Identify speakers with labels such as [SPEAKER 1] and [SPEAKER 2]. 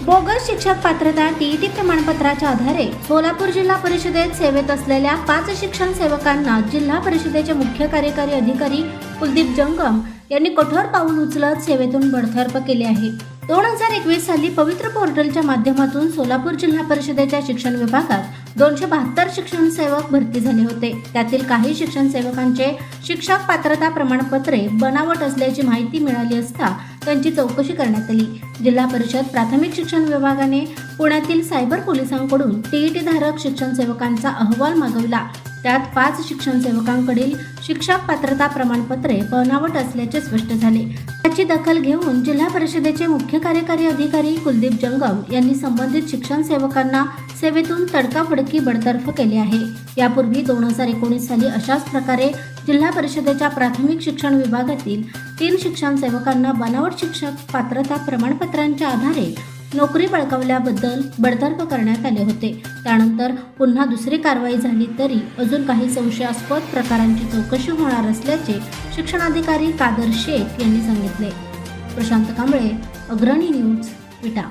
[SPEAKER 1] शिक्षक पात्रता टीईटी प्रमाणपत्राच्या आधारे सोलापूर जिल्हा परिषदेत सेवेत असलेल्या पाच शिक्षण सेवकांना जिल्हा परिषदेचे मुख्य कार्यकारी अधिकारी कुलदीप जंगम यांनी कठोर पाऊल उचलत सेवेतून बडतर्फ केले आहे. दोन हजार एकवीस साली पवित्र पोर्टलच्या माध्यमातून सोलापूर जिल्हा परिषदेच्या शिक्षण विभागात दोनशे बहात्तर शिक्षण सेवक भरती झाले होते. त्यातील काही शिक्षण सेवकांचे शिक्षक पात्रता प्रमाणपत्रे बनावट असल्याची माहिती मिळाली असता त्यांची चौकशी करण्यात आली. जिल्हा परिषद प्राथमिक शिक्षण विभागाने पुण्यातील सायबर पोलिसांकडून टीईटी धारक शिक्षण सेवकांचा अहवाल मागवला. त्यात पाच शिक्षण सेवकांकडील शिक्षक पात्रता प्रमाणपत्रे बनावट असल्याचे स्पष्ट झाले. त्याची दखल घेऊन जिल्हा परिषदेचे मुख्य कार्यकारी अधिकारी कुलदीप जंगम यांनी संबंधित शिक्षण सेवकांना सेवेतून तडकाफडकी बडतर्फ केले आहे. यापूर्वी दोन हजार एकोणीस साली अशाच प्रकारे जिल्हा परिषदेच्या प्राथमिक शिक्षण विभागातील तीन शिक्षण सेवकांना बनावट शिक्षक पात्रता प्रमाणपत्रांच्या आधारे नोकरी बळकावल्याबद्दल बडतर्फ करण्यात आले होते. त्यानंतर पुन्हा दुसरी कारवाई झाली तरी अजून काही संशयास्पद प्रकारांची चौकशी होणार असल्याचे शिक्षणाधिकारी कादर शेख यांनी सांगितले. प्रशांत कांबळे अग्रणी न्यूज विटा.